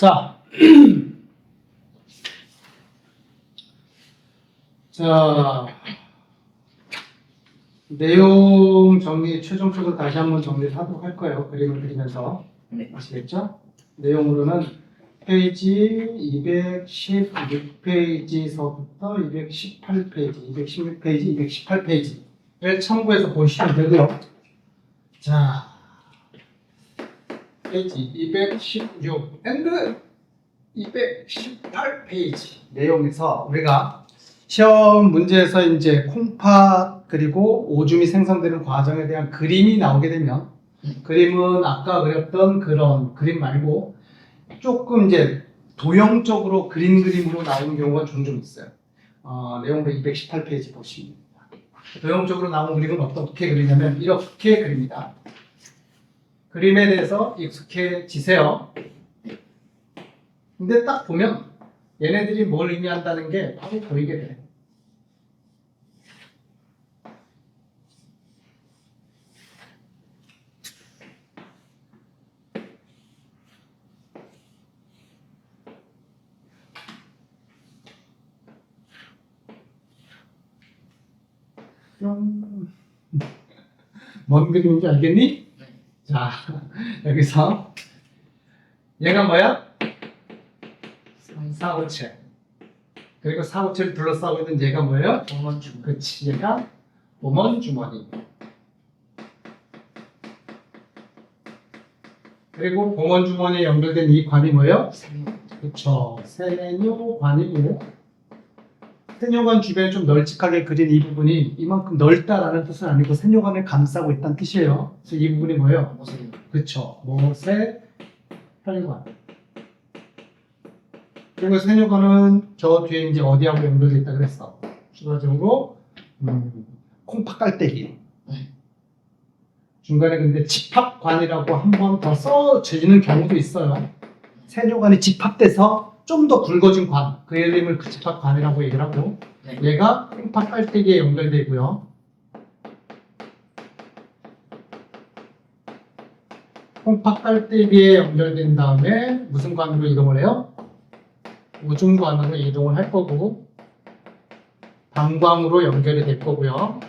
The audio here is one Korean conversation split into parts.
자. 자. 내용 정리, 최종적으로 다시 한번 정리를 하도록 할 거예요. 그림을 그리면서. 네. 아시겠죠? 내용으로는 페이지 216페이지서부터 218페이지, 216페이지, 218페이지를 참고해서 보시면 되고요. 자, 페이지 216 and 218페이지 내용에서 우리가 시험 문제에서 이제 콩팥 그리고 오줌이 생성되는 과정에 대한 그림이 나오게 되면 그림은 아까 그렸던 그런 그림 말고 조금 이제 도형적으로 그린 그림으로 나오는 경우가 종종 있어요. 어, 내용도 218페이지 보시면 됩니다. 도형적으로 나온 그림은 어떻게 그리냐면 이렇게 그립니다. 그림에 대해서 익숙해지세요. 근데 딱 보면 얘네들이 뭘 의미한다는 게 바로 보이게. 좀... 뭔 그림인지 알겠니? 네. 자, 여기서 얘가 뭐야? 사고체. 그리고 사고체를 둘러싸고 있는 얘가 뭐예요? 동원 주문. 그치, 얘가 보먼 주머니. 그리고 보먼 주머니에 연결된 이 관이 뭐예요? 생명. 그쵸. 세뇨관이고 세뇨관 주변에 좀 널찍하게 그린 이 부분이 이만큼 넓다라는 뜻은 아니고 세뇨관을 감싸고 있다는 뜻이에요. 그래서 이 부분이 뭐예요? 모세요. 그쵸. 모세 혈관. 그리고 세뇨관은 저 뒤에 이제 어디하고 연결돼 있다 그랬어? 추가적으로 음, 콩팥 깔때기. 네. 중간에 근데 집합관이라고 한 번 더 써지는 경우도 있어요. 세뇨관이 집합돼서 좀 더 굵어진 관, 그 이름을 그 집합 관이라고 얘기를 하고 네. 얘가 콩팥 깔때기에 연결되고요. 콩팥 깔때기에 연결된 다음에 무슨 관으로 이동을 해요? 우중관으로 이동을 할 거고 방광으로 연결이 될 거고요.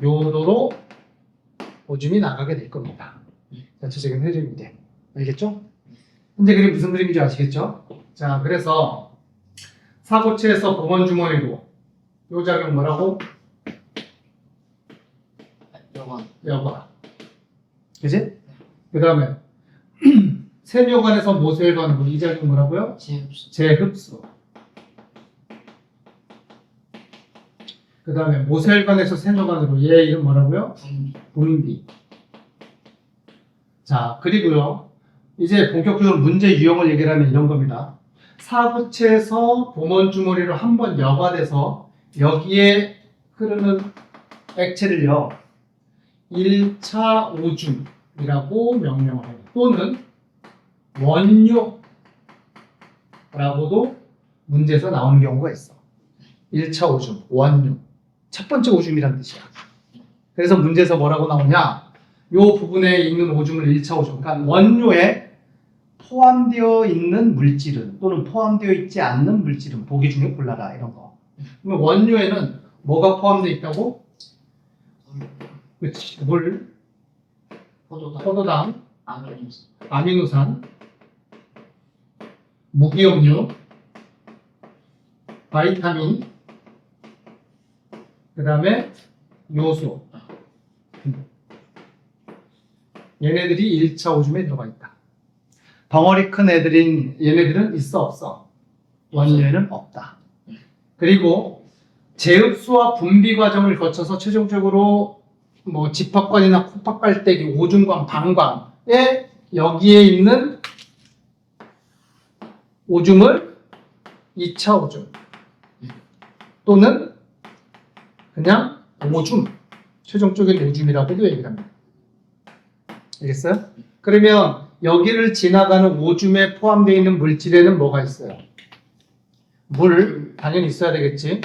요도로 오줌이 나가게 될 겁니다. 전체적인 흐름인데 알겠죠? 현재 그림 무슨 그림인지 아시겠죠? 자, 그래서 사고체에서 보건 주머니로 요 작용 뭐라고? 여관. 여과. 그지? 그 다음에 세뇨관에서 모세혈관으로 이 작용 뭐라고요? 제흡수. 재흡수. 그 다음에 모세혈관에서 세뇨관으로 얘 이름 뭐라고요? 분비. 분비. 자, 그리고요. 이제 본격적으로 문제 유형을 얘기를 하면 이런 겁니다. 사구체에서 보먼 주머니로 한 번 여과돼서 여기에 흐르는 액체를요. 1차 오줌이라고 명명을 해요. 또는 원료라고도 문제에서 나오는 경우가 있어. 1차 오줌, 원료. 첫 번째 오줌이란 뜻이야. 그래서 문제에서 뭐라고 나오냐? 요 부분에 있는 오줌을 1차 오줌, 그러니까 원료에 포함되어 있는 물질은 또는 포함되어 있지 않는 물질은 보기 중에 골라라 이런 거. 그러면 원료에는 뭐가 포함되어 있다고? 물. 그치, 물, 포도당. 포도당, 아미노스. 아미노산, 무기염류, 바이타민, 그 다음에 요소. 얘네들이 1차 오줌에 들어가 있다. 덩어리 큰 애들인 얘네들은 있어 없어? 원료에는 없다. 그리고 재흡수와 분비 과정을 거쳐서 최종적으로 뭐 집합관이나 깔때기, 오줌관, 방광에 여기에 있는 오줌을 2차 오줌 또는 그냥 오줌 최종적인 오줌이라고도 얘기를 합니다. 알겠어요? 그러면 여기를 지나가는 오줌에 포함되어 있는 물질에는 뭐가 있어요? 물 당연히 있어야 되겠지.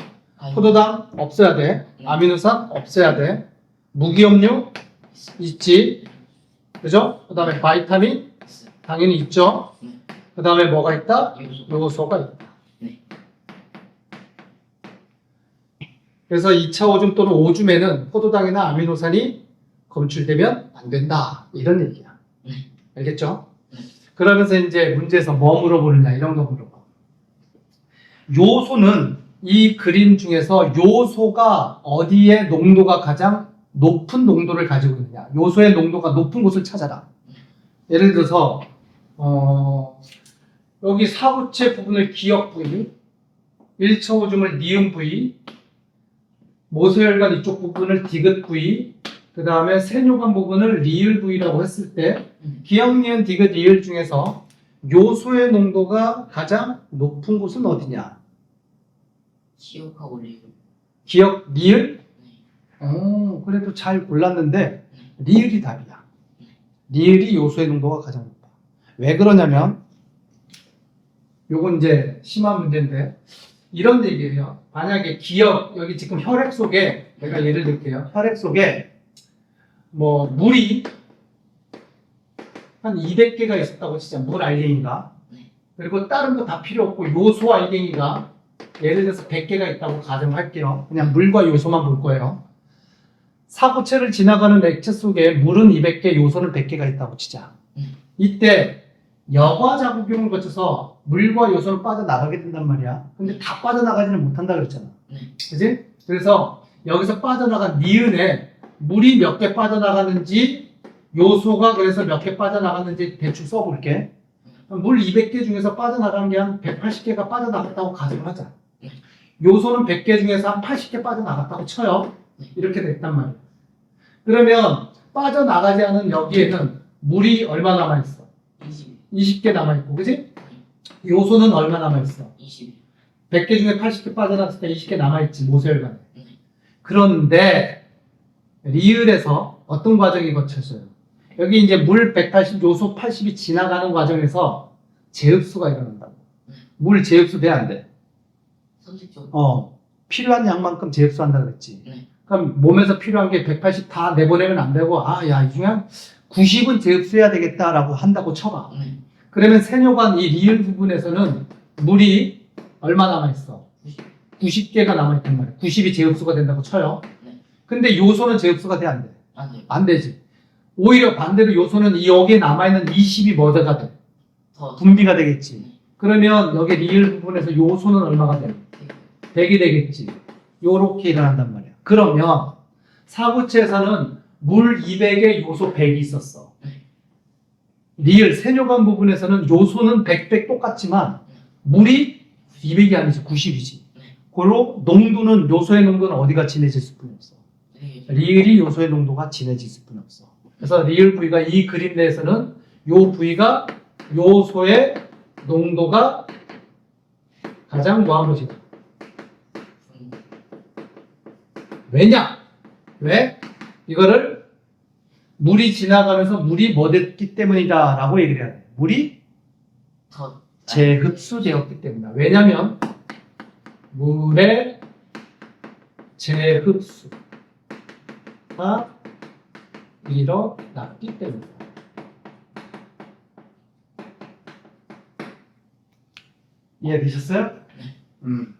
포도당 없어야 돼. 아미노산 없어야 돼. 무기염료 있지. 그죠? 그 다음에 바이타민 당연히 있죠. 네. 그 다음에 뭐가 있다? 요소. 요소가 있다. 네. 그래서 2차 오줌 또는 오줌에는 포도당이나 아미노산이 검출되면 안 된다. 이런 얘기야. 네. 알겠죠? 네. 그러면서 이제 문제에서 뭐 물어보느냐 이런 거 물어봐. 요소는 이 그림 중에서 요소가 어디에 농도가 가장 높은 농도를 가지고 있느냐. 요소의 농도가 높은 곳을 찾아라. 예를 들어서 어, 여기 사구체 부분을 기역 부위, 1차 오줌을 니은 부위, 모세혈관 이쪽 부분을 디귿 부위, 그 다음에 세뇨관 부분을 리을 부위라고 했을 때 음. 기역, 니은, 디귿, 리을 중에서 요소의 농도가 가장 높은 곳은 어디냐? 기억하고 리을. 기역, 리을? 네. 오, 그래도 잘 골랐는데 리을이 답이야. 리을이 요소의 농도가 가장 높아. 왜 그러냐면 요건 이제 심한 문제인데 이런 얘기예요. 만약에 기억 여기 지금 혈액 속에 내가 예를 들게요. 혈액 속에 뭐 물이 한 200개가 있었다고 치자 물 알갱이가 네. 그리고 다른 거 다 필요 없고 요소 알갱이가 예를 들어서 100개가 있다고 가정할게요. 그냥 물과 요소만 볼 거예요. 사고체를 지나가는 액체 속에 물은 200개, 요소는 100개가 있다고 치자. 음. 이때 여과 작용을 거쳐서 물과 요소는 빠져나가게 된단 말이야. 근데 다 빠져나가지는 못한다 그랬잖아. 네. 그지? 그래서 여기서 빠져나간 니은에 물이 몇 개 빠져나가는지 요소가 그래서 몇 개 빠져나갔는지 대충 써볼게. 물 200개 중에서 빠져나간 게 한 180개가 빠져나갔다고 가정을 하자. 네. 요소는 100개 중에서 한 80개 빠져나갔다고 쳐요. 네. 이렇게 됐단 말이야. 그러면 빠져나가지 않은 여기에는 물이 얼마 남아있어? 20. 20 개 남아있고, 그지? 요소는 얼마 남아있어? 20. 100개 중에 80개 빠져나갔으니까 20개 남아있지, 모세혈관에. 네. 그런데, 리을에서 어떤 과정이 거쳐져요? 여기 이제 물 180, 요소 80이 지나가는 과정에서 재흡수가 일어난다고. 물 재흡수 돼, 안 돼? 어, 필요한 양만큼 재흡수한다 그랬지. 네. 그럼 몸에서 필요한 게 180 다 내보내면 안 되고, 아, 야, 이 중에 한 90은 재흡수해야 되겠다라고 한다고 쳐봐. 네. 그러면 세뇨관 이 리을 부분에서는 물이 얼마 남아 있어? 90. 90개가 남아 있단 말이야. 90이 재흡수가 된다고 쳐요. 네. 근데 요소는 재흡수가 돼, 안 돼? 안 돼요. 안 되지. 오히려 반대로 요소는 이 여기에 남아있는 20이 뭐가 돼? 더. 분비가 되겠지. 그러면 여기 리을 부분에서 요소는 얼마가 돼? 100이 되겠지. 요렇게 일어난단 말이야. 그러면 사구체에서는 물 200에 요소 100이 있었어. 리을 세뇨관 부분에서는 요소는 100, 100 똑같지만 물이 200이 아니지 90이지. 그로 농도는 요소의 농도는 어디가 진해질 수뿐이 없어. 네. 리을이 요소의 농도가 진해질 수뿐 없어. 그래서 리을 부위가 이 그림 내에서는 요 부위가 요소의 농도가 가장. 음, 왜냐? 왜? 이거를 물이 지나가면서 물이 뭐 됐기 때문이다 라고 얘기를 해야 돼. 물이 더. 재흡수되었기 때문이다. 왜냐면 물의 재흡수가 일어났기 때문이다. 이해되셨어요? 음.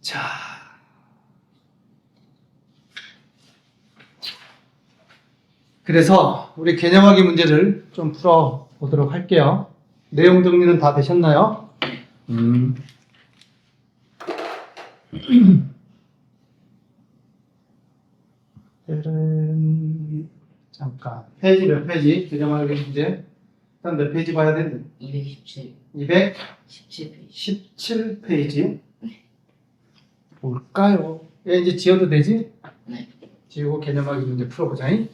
자. 그래서 우리 개념하기 문제를 좀 풀어 보도록 할게요. 내용 정리는 다 되셨나요? 음. 음, 잠깐 페이지 몇 페이지 개념하기 문제 일단 몇 페이지 봐야 되는데 217. 217 17페이지. 페이지 뭘까요? 얘 이제 지어도 되지? 네. 지우고 개념하기 문제 풀어보자 잉.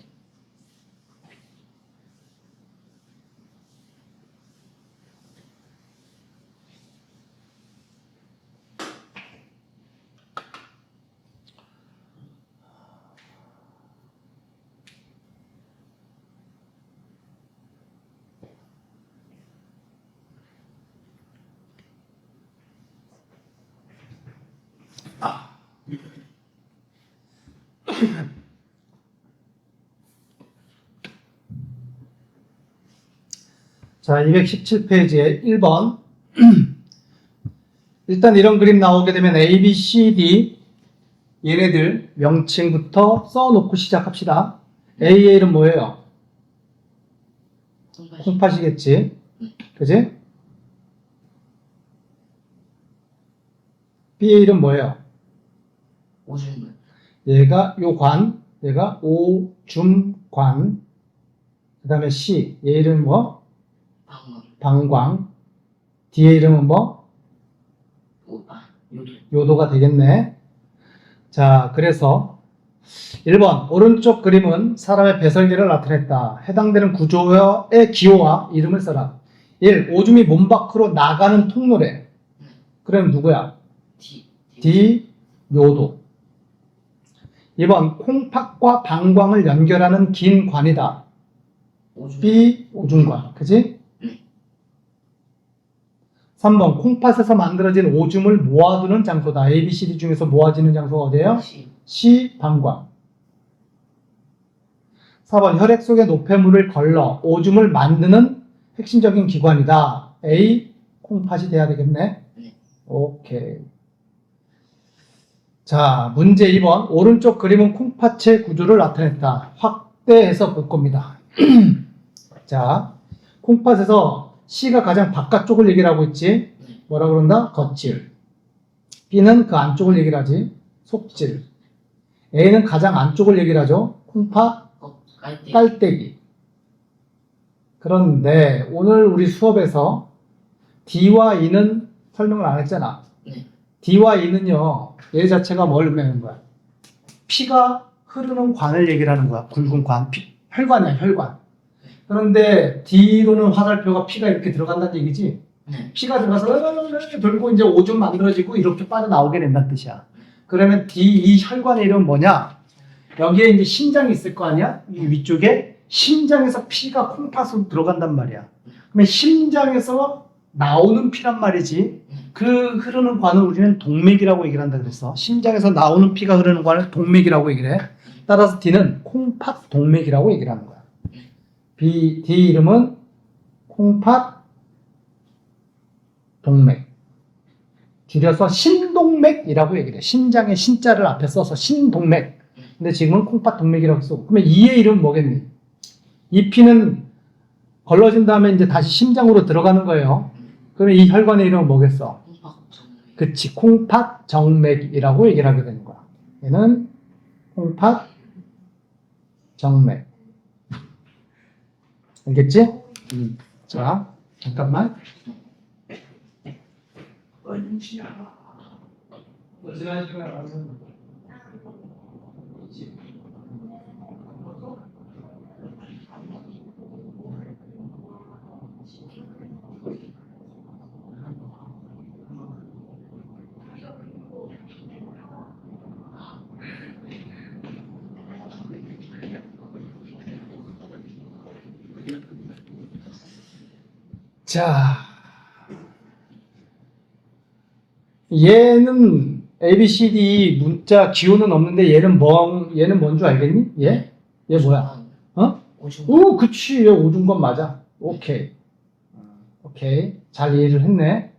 자, 217페이지에 1번. 일단 이런 그림 나오게 되면 A, B, C, D 얘네들 명칭부터 써놓고 시작합시다. AA는 뭐예요? 콩팥이겠지. 그지? BA는 뭐예요? 오줌물. 얘가 요관, 얘가 오줌관. 그 다음에 C, 얘 이름 뭐? 방광. D의 이름은 뭐? 오아 요리 요도 가 되겠네. 자, 그래서 1번 오른쪽 그림은 사람의 배설기를 나타냈다. 해당되는 구조의 기호와 이름을 써라. 1. 오줌이 몸 밖으로 나가는 통로래. 그럼 누구야? D D. 요도. 2번 콩팥과 방광을 연결하는 긴 관이다. 오줌 B. 오줌관. 그지? 3번 콩팥에서 만들어진 오줌을 모아두는 장소다. A, B, C, D 중에서 모아지는 장소가 어디예요? C C. 방광 4번 혈액 속에 노폐물을 걸러 오줌을 만드는 핵심적인 기관이다. A. 콩팥이 돼야 되겠네. 네. 오케이. 자, 문제 2번. 오른쪽 그림은 콩팥의 구조를 나타냈다. 확대해서 볼 겁니다. 자, 콩팥에서 C가 가장 바깥쪽을 얘기를 하고 있지. 네. 뭐라 그런다? 겉질. B는 그 안쪽을 얘기를 하지. 속질. A는 가장 안쪽을 얘기를 하죠. 콩팥, 어 깔때 깔때기. 그런데 오늘 우리 수업에서 D와 E는 설명을 안 했잖아. 네. D와 E는요, 얘 자체가 뭘 의미하는 거야? 피가 흐르는 관을 얘기를 하는 거야. 굵은 관. 피- 혈관이야, 혈관. 그런데 D로는 화살표가 피가 이렇게 들어간다는 얘기지. 네 피가 들어가서 이렇게 돌고 이제 오줌 만들어지고 이렇게 빠져나오게 된다는 뜻이야. 그러면 D, 이 혈관의 이름은 뭐냐? 여기에 이제 심장이 있을 거 아니야? 이 위쪽에 심장에서 피가 콩팥으로 들어간단 말이야. 그러면 심장에서 나오는 피란 말이지. 그 흐르는 관을 우리는 동맥이라고 얘기를 한다 그랬어. 심장에서 나오는 피가 흐르는 관을 동맥이라고 얘기를 해. 따라서 D는 콩팥 동맥이라고 얘기를 하는 거야. B, D 이름은 콩팥 동맥. 줄여서 신동맥이라고 얘기를 해. 신장의 신자를 앞에 써서 신동맥. 근데 지금은 콩팥 동맥이라고 쓰고. 그러면 이의 이름은 뭐겠니? 이 피는 걸러진 다음에 이제 다시 심장으로 들어가는 거예요. 그러면 이 혈관의 이름은 뭐겠어? 그치, 콩팥 정맥이라고 얘기를 하게 되는 거야. 얘는 콩팥 정맥. 알겠지? 음. 자, 잠깐만. 지난 시간 자, 얘는 A, B, C, D 문자 기호는 없는데 얘는 뭐 얘는 뭔 줄 알겠니? 얘? 얘 뭐야? 어? 오, 그치. 얘 오줌건 맞아. 오케이. 오케이. 잘 이해를 했네.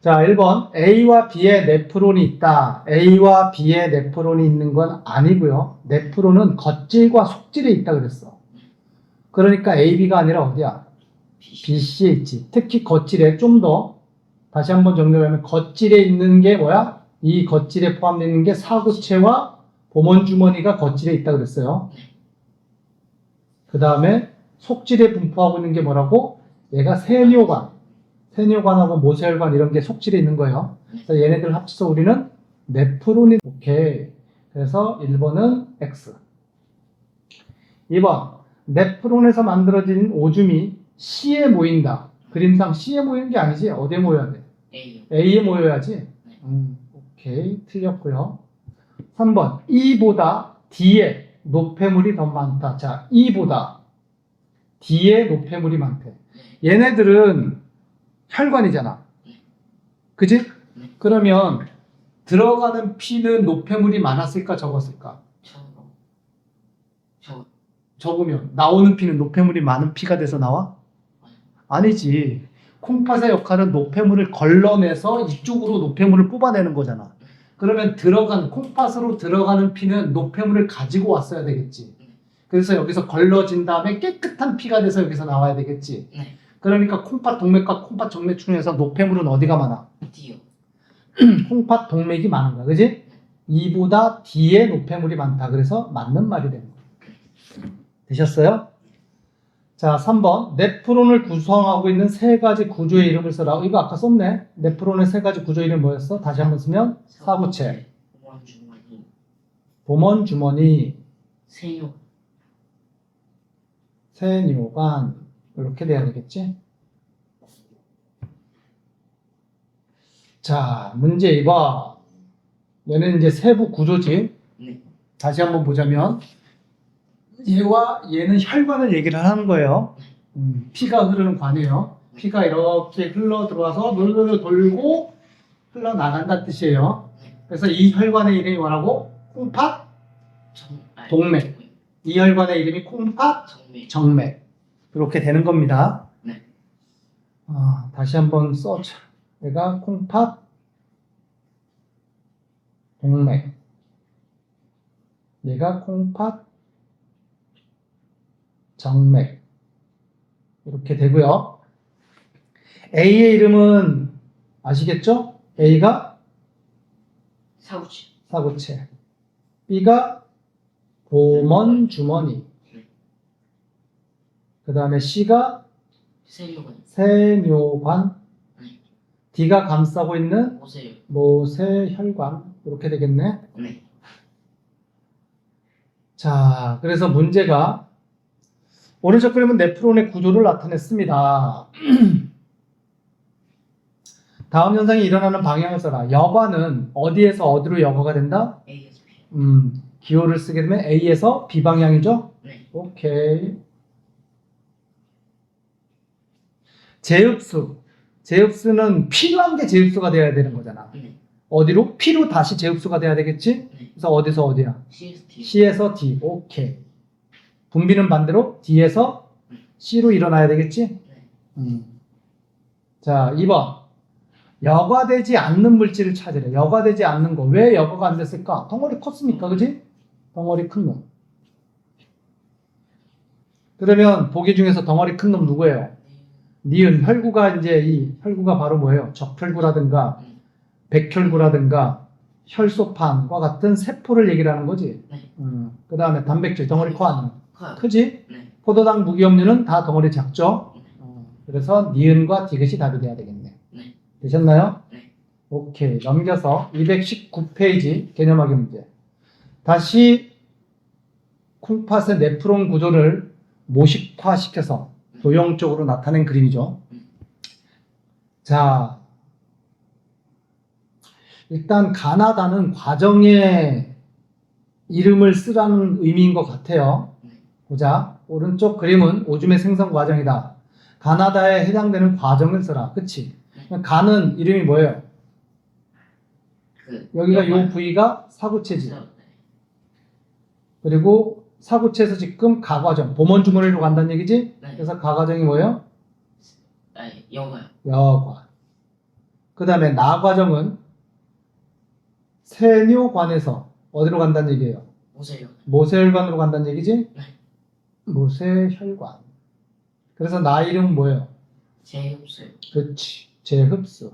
자, 1번. A와 B에 네프론이 있다. A와 B에 네프론이 있는 건 아니고요. 네프론은 겉질과 속질에 있다 그랬어. 그러니까 A, B가 아니라 어디야? B, C에 있지. 특히 겉질에 좀 더 다시 한번 정리하면 겉질에 있는 게 뭐야? 이 겉질에 포함되어 있는 게 사구체와 보먼주머니가 겉질에 있다 그랬어요. 그 다음에 속질에 분포하고 있는 게 뭐라고? 얘가 세뇨관, 세뇨관하고 모세혈관 이런 게 속질에 있는 거예요. 그래서 얘네들 합쳐서 우리는 네프론이 오케이. 그래서 1번은 X. 2번 네프론에서 만들어진 오줌이 C에 모인다. 그림상 C에 모이는 게 아니지. 어디에 모여야 돼? A요 A에 모여야지. 음, 오케이. 틀렸고요. 3번. E보다 D에 노폐물이 더 많다. 자, E보다 D에 노폐물이 많대. 얘네들은 혈관이잖아. 그지? 그러면 들어가는 피는 노폐물이 많았을까 적었을까? 적으면 나오는 피는 노폐물이 많은 피가 돼서 나와? 아니지. 콩팥의 역할은 노폐물을 걸러내서 이쪽으로 노폐물을 뽑아내는 거잖아. 그러면 들어간 콩팥으로 들어가는 피는 노폐물을 가지고 왔어야 되겠지. 그래서 여기서 걸러진 다음에 깨끗한 피가 돼서 여기서 나와야 되겠지. 네. 그러니까 콩팥 동맥과 콩팥 정맥 중에서 노폐물은 어디가 많아? D요. 콩팥 동맥이 많은 거야. 그지? 이보다 D에 노폐물이 많다. 그래서 맞는 말이 되는 거야. 되셨어요? 자, 3번. 네프론을 구성하고 있는 세 가지 구조의 이름을 써라. 이거 아까 썼네. 네프론의 세 가지 구조 이름 뭐였어? 다시 한번 쓰면 사구체, 공원 주머니. 보먼 주머니, 세요. 세뇨관 이렇게 돼야 되겠지? 자, 문제 2번. 얘는 이제 세부 구조지. 네. 다시 한번 보자면 얘와 얘는 혈관을 얘기를 하는 거예요. 음, 피가 흐르는 관이에요. 피가 이렇게 흘러 들어와서 놀놀 돌고 흘러 나간다는 뜻이에요. 그래서 이 혈관의 이름이 뭐라고? 콩팥 동맥. 이 혈관의 이름이 콩팥 정맥. 이렇게 되는 겁니다. 네. 아, 다시 한번 써자. 얘가 콩팥 동맥. 얘가 콩팥 정맥 이렇게 되고요. A의 이름은 아시겠죠? A가 사구치. 사구체, B가 보먼 주머니, 그 다음에 C가 세요관. 세뇨관, 네. D가 감싸고 있는 오세요. 모세혈관 이렇게 되겠네. 네. 자, 그래서 문제가 오른쪽 그림은 네프론의 구조를 나타냈습니다. 다음 현상이 일어나는 방향을 써라. 여과는 어디에서 어디로 여과가 된다? ASP. 음, 기호를 쓰게 되면 A에서 B 방향이죠? 네. 오케이. 재흡수. 재흡수는 필요한 게 재흡수가 돼야 되는 거잖아. 네. 어디로? P로 다시 재흡수가 돼야 되겠지? 네. 그래서 어디서 어디야? CST. C에서 D. 오케이. 분비는 반대로 D에서 C로 일어나야 되겠지? 네. 음. 자, 2번. 여과되지 않는 물질을 찾으래. 여과되지 않는 거. 왜 여과가 안 됐을까? 덩어리 컸으니까, 그지? 덩어리 큰 놈. 그러면 보기 중에서 덩어리 큰 놈 누구예요? 니은 혈구가 이제 이 혈구가 바로 뭐예요? 적혈구라든가 백혈구라든가 혈소판과 같은 세포를 얘기를 하는 거지. 네. 그 다음에 단백질 덩어리 커 안? 커요. 크지? 네. 포도당 무기염류는 다 덩어리 작죠? 어, 그래서 니은과 디귿이 답이 돼야 되겠네. 네. 되셨나요? 네. 오케이. 넘겨서 219페이지 개념하기 문제. 다시 콩팥의 네프론 구조를 모식화시켜서 도형적으로 나타낸 그림이죠. 자, 일단 가나다는 과정의 이름을 쓰라는 의미인 것 같아요. 보자. 오른쪽 그림은 오줌의 생성 과정이다. 가나다에 해당되는 과정을 써라. 그치? 가는 이름이 뭐예요? 그 여기가 요. 부위가 사구체지. 네. 그리고 사구체에서 지금 가과정, 보먼 주머니로 간다는 얘기지? 네. 그래서 가과정이 뭐예요? 아니, 여가요. 여관. 그 다음에 나과정은 세뇨관에서 어디로 간다는 얘기예요? 오세요. 모세혈관으로 간다는 얘기지? 네. 모세혈관. 그래서 나 이름은 뭐예요? 제흡수. 그렇지. 재흡수.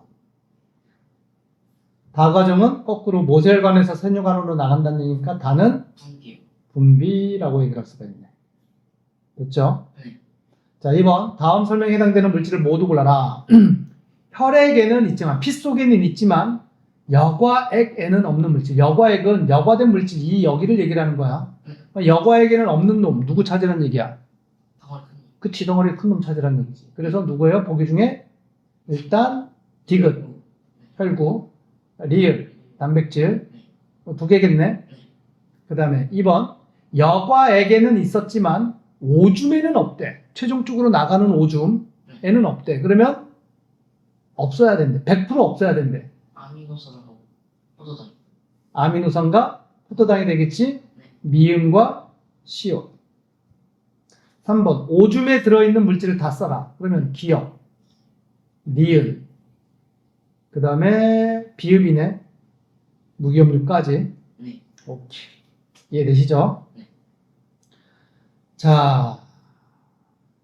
다 과정은 거꾸로 모세혈관에서 세뇨관으로 나간다는 얘기니까 다는 분기요. 분비라고 얘기할 수가 있네. 됐죠? 네. 자, 2번. 다음 설명에 해당되는 물질을 모두 골라라. 혈액에는 있지만, 피 속에는 있지만, 여과액에는 없는 물질. 여과액은 여과된 물질, 이 여기를 얘기를 하는 거야. 여과액에는 없는 놈, 누구 찾으라는 얘기야? 덩어리 큰그 지덩어리 큰 놈 찾으라는 얘기지. 그래서 누구예요? 보기 중에? 일단, 디귿, 혈구, 리을, 단백질, 어, 두 개겠네. 그 다음에 2번. 여과액에는 있었지만, 오줌에는 없대. 최종적으로 나가는 오줌에는 없대. 그러면, 없어야 된대. 100% 없어야 된대. 아미노산하고 포도당. 아미노산과 포도당이 되겠지? 미음과 시옷. 3번 오줌에 들어있는 물질을 다 써라. 그러면 기억, 니은, 그 다음에 비읍이네. 무기업물까지. 네. 오케이. 이해되시죠? 네. 자,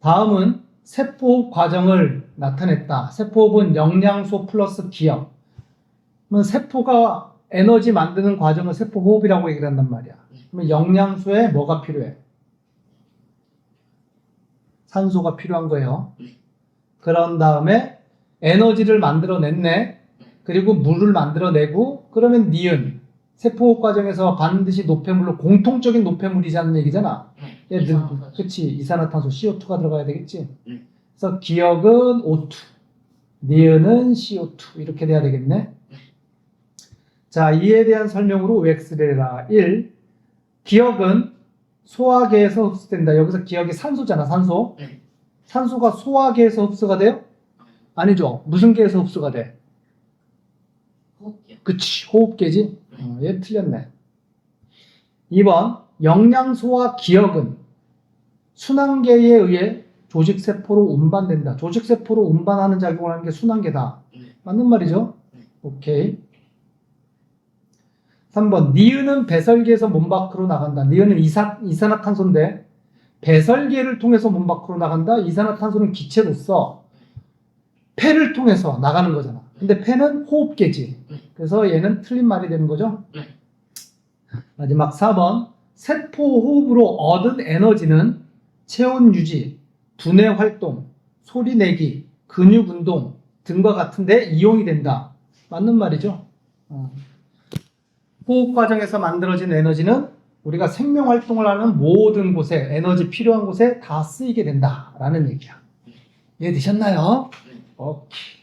다음은 세포호흡 과정을 나타냈다. 세포호흡은 영양소 플러스. 그러면 세포가 에너지 만드는 과정을 세포호흡이라고 얘기를 한단 말이야. 그러면 영양소에 뭐가 필요해? 산소가 필요한 거예요. 네. 그런 다음에 에너지를 만들어냈네. 그리고 물을 만들어내고 그러면 니은 세포호흡 과정에서 반드시 노폐물로 공통적인 노폐물이라는 얘기잖아. 네. 얘 늘, 이상한 그치 이산화탄소 CO2가 들어가야 되겠지. 네. 그래서 기억은 O2, 니은은 CO2 이렇게 돼야 되겠네. 자 이에 대한 설명으로 OX를 해라. 1. 기억은 소화계에서 흡수된다. 여기서 기억이 산소잖아, 산소. 네. 산소가 소화계에서 흡수가 돼요? 아니죠. 무슨 계에서 흡수가 돼? 호흡기요. 그치, 호흡계지? 어, 얘 틀렸네. 2번, 영양소와 기억은 순환계에 의해 조직세포로 운반된다. 조직세포로 운반하는 작용을 하는 게 순환계다. 네. 맞는 말이죠? 네. 오케이. 3번, 니은은 배설계에서 몸 밖으로 나간다. 니은은 이산, 이산화탄소인데, 배설계를 통해서 몸 밖으로 나간다. 이산화탄소는 기체로서 폐를 통해서 나가는 거잖아. 근데 폐는 호흡계지. 네. 그래서 얘는 틀린 말이 되는 거죠. 네. 마지막 4번, 세포 호흡으로 얻은 에너지는 체온 유지, 두뇌 활동, 소리 내기, 근육 운동 등과 같은데 이용이 된다. 맞는 말이죠. 어. 호흡 과정에서 만들어진 에너지는 우리가 생명 활동을 하는 모든 곳에 에너지 필요한 곳에 다 쓰이게 된다라는 얘기야. 이해되셨나요? 네. 오케이.